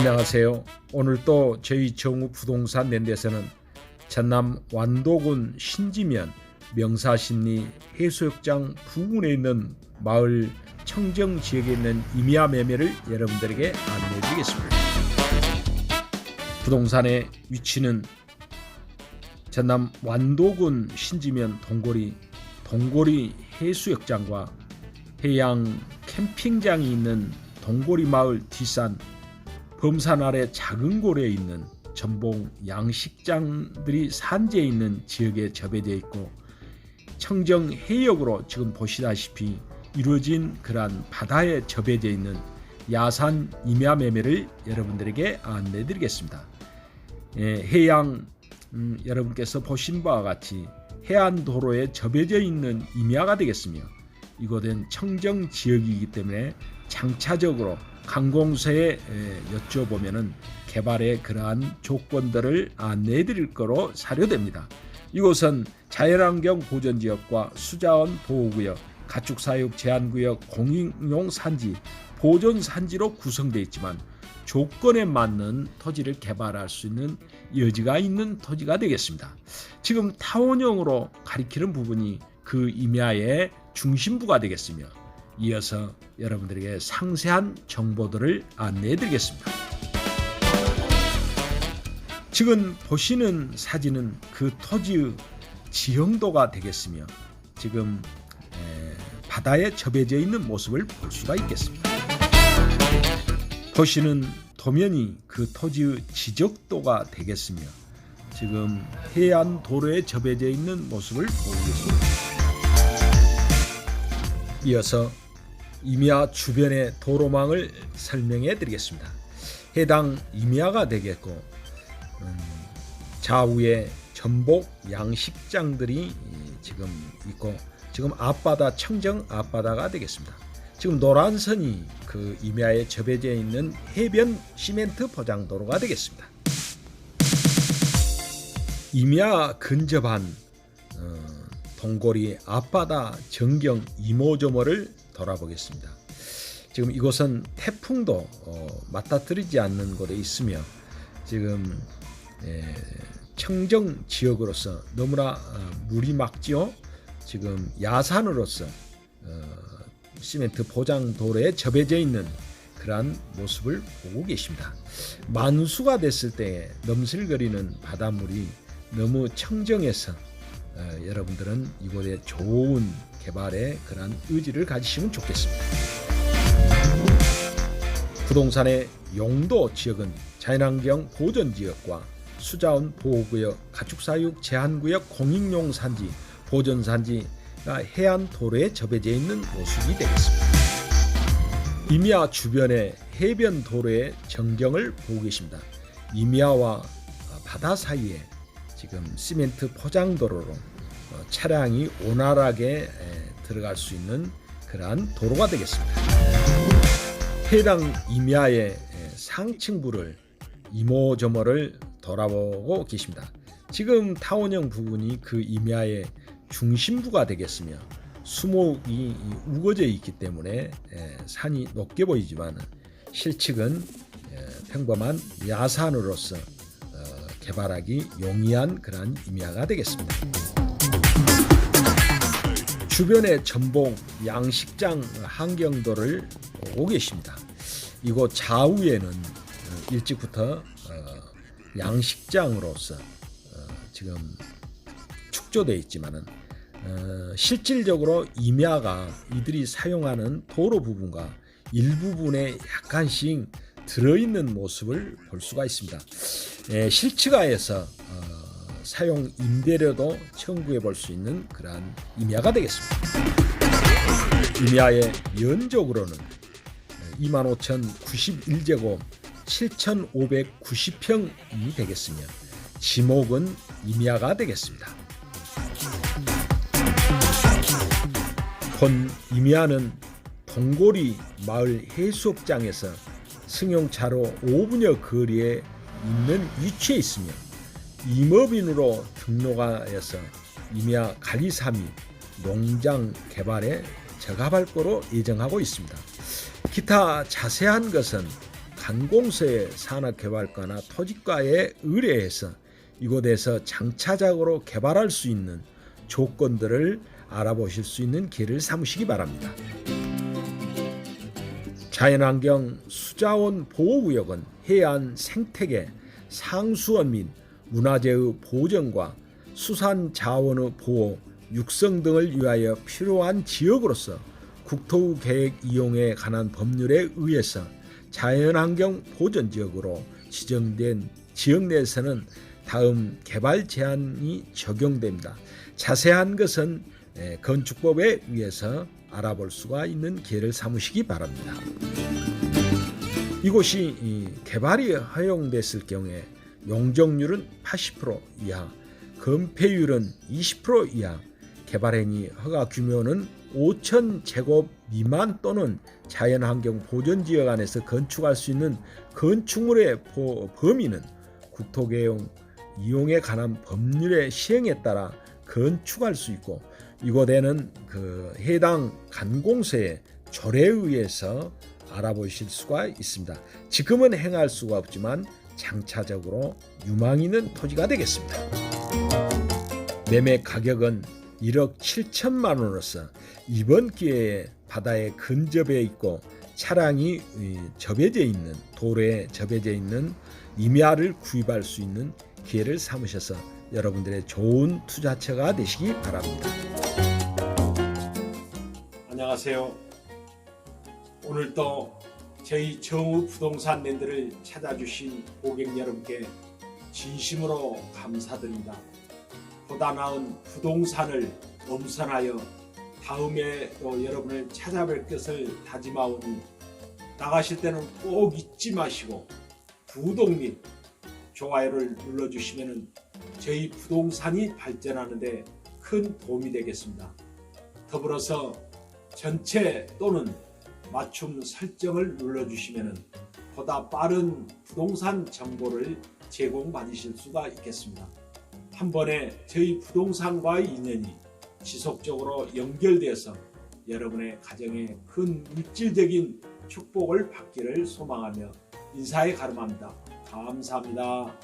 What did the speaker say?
안녕하세요. 오늘 또 저희 정우 부동산 랜드에서는 전남 완도군 신지면 명사심리 해수욕장 부근에 있는 마을 청정 지역에 있는 임야 매매를 여러분들에게 안내해 드리겠습니다. 부동산의 위치는 전남 완도군 신지면 동고리 동고리 해수욕장과 해양 캠핑장이 있는 동고리 마을 뒷산 범산 아래 작은 고래에 있는 전봉 양식장들이 산지에 있는 지역에 접해져 있고 청정 해역으로 지금 보시다시피 이루어진 그러한 바다에 접해져 있는 야산 임야 매매를 여러분들에게 안내 드리겠습니다. 예, 해양 음, 여러분께서 보신 바와 같이 해안 도로에 접해져 있는 임야가 되겠으며 이곳은 청정 지역이기 때문에 장차적으로 관공서에 에, 여쭤보면은 개발의 그러한 조건들을 안내해 드릴 거로 사료됩니다. 이곳은 자연환경 보전지역과 수자원 보호구역, 가축사육 제한구역, 공익용 산지, 보존 산지로 구성되어 있지만 조건에 맞는 토지를 개발할 수 있는 여지가 있는 토지가 되겠습니다. 지금 타원형으로 가리키는 부분이 그 임야의 중심부가 되겠으며 이어서 여러분들에게 상세한 정보들을 안내해 드리겠습니다. 지금 보시는 사진은 그 토지의 지형도가 되겠으며 지금 에, 바다에 접해져 있는 모습을 볼 수가 있겠습니다. 보시는 도면이 그 토지의 지적도가 되겠으며 지금 해안 도로에 접해져 있는 모습을 보겠습니다. 이어서 임야 주변의 도로망을 설명해 드리겠습니다. 해당 임야가 되겠고 음, 좌우에 전복 양식장들이 지금 있고 지금 앞바다 청정 앞바다가 되겠습니다. 지금 노란 선이 그 임야에 접해져 있는 해변 시멘트 포장 도로가 되겠습니다. 임야 근접한 어, 동고리 앞바다 전경 이모저모를 돌아보겠습니다. 지금 이곳은 태풍도 어, 맞닥뜨리지 않는 곳에 있으며 지금 예, 청정 지역으로서 너무나 어, 물이 막지요. 지금 야산으로서 어, 시멘트 포장 도로에 접해져 있는 그러한 모습을 보고 계십니다. 만수가 됐을 때 넘실거리는 바닷물이 너무 청정해서 어, 여러분들은 이곳에 좋은 개발의 그러한 의지를 가지시면 좋겠습니다. 부동산의 용도 지역은 자연환경 보전 지역과 수자원 보호구역, 가축사육 제한구역, 공익용 산지, 보존 산지가 해안 도로에 접해져 있는 모습이 되겠습니다. 임야 주변의 해변 도로의 전경을 보고 계십니다. 임야와 바다 사이에 지금 시멘트 포장 도로로 어, 차량이 원활하게 들어갈 수 있는 그러한 도로가 되겠습니다. 해당 임야의 상층부를 이모저모를 돌아보고 계십니다. 지금 타원형 부분이 그 임야의 중심부가 되겠으며 수목이 우거져 있기 때문에 산이 높게 보이지만 실측은 평범한 야산으로서 어, 개발하기 용이한 그러한 임야가 되겠습니다. 주변의 전봉 양식장 한경도를 보고 계십니다. 이곳 좌우에는 어, 일찍부터 어, 양식장으로서 지금 축조되어 있지만은 실질적으로 임야가 이들이 사용하는 도로 부분과 일부분에 약간씩 들어있는 모습을 볼 수가 있습니다. 실츠가에서 사용 임대료도 청구해 볼 수 있는 그러한 임야가 되겠습니다. 임야의 면적으로는 25,091제곱 7,590평이 되겠으며 지목은 임야가 되겠습니다. 본 임야는 동고리 마을 해수욕장에서 승용차로 5분여 거리에 있는 위치에 있으며 임업인으로 등록하여서 임야 가리사미 농장 개발에 적합할 거로 예정하고 있습니다. 기타 자세한 것은 간공서의 산업개발과나 토지과에 의뢰해서 이곳에서 장차적으로 개발할 수 있는 조건들을 알아보실 수 있는 기회를 삼으시기 바랍니다. 자연환경 수자원 보호구역은 해안 생태계, 상수원 및 문화재의 보존과 수산 자원의 보호, 육성 등을 위하여 필요한 지역으로서 국토 계획 이용에 관한 법률에 의해서 자연환경 보전 지역으로 지정된 지역 내에서는 다음 개발 제한이 적용됩니다. 자세한 것은 에, 건축법에 의해서 알아볼 수가 있는 기회를 삼으시기 바랍니다. 이곳이 이 개발이 허용됐을 경우에 용적률은 80% 이하, 건폐율은 20% 이하, 개발행위 허가 규모는 5천 제곱 미만 또는 자연환경 보존지역 안에서 건축할 수 있는 건축물의 보- 범위는 국토개용 이용에 관한 법률의 시행에 따라 건축할 수 있고 이곳에는 그 해당 간공서의 조례에 의해서 알아보실 수가 있습니다. 지금은 행할 수가 없지만 장차적으로 유망 있는 토지가 되겠습니다. 매매 가격은 1억 7천만 원으로서 이번 기회에 바다에 근접해 있고 차량이 이, 접해져 있는 도로에 접해져 있는 임야를 구입할 수 있는 기회를 삼으셔서 여러분들의 좋은 투자처가 되시기 바랍니다. 안녕하세요. 오늘도 저희 정우 부동산 랜드를 찾아주신 고객 여러분께 진심으로 감사드립니다. 보다 나은 부동산을 엄선하여 다음에 또 여러분을 찾아뵐 것을 다짐하오니 나가실 때는 꼭 잊지 마시고 구독 및 좋아요를 눌러주시면 저희 부동산이 발전하는데 큰 도움이 되겠습니다. 더불어서 전체 또는 맞춤 설정을 눌러주시면 보다 빠른 부동산 정보를 제공받으실 수가 있겠습니다. 한 번에 저희 부동산과의 인연이 지속적으로 연결되어서 여러분의 가정에 큰 물질적인 축복을 받기를 소망하며 인사에 가름합니다. 감사합니다.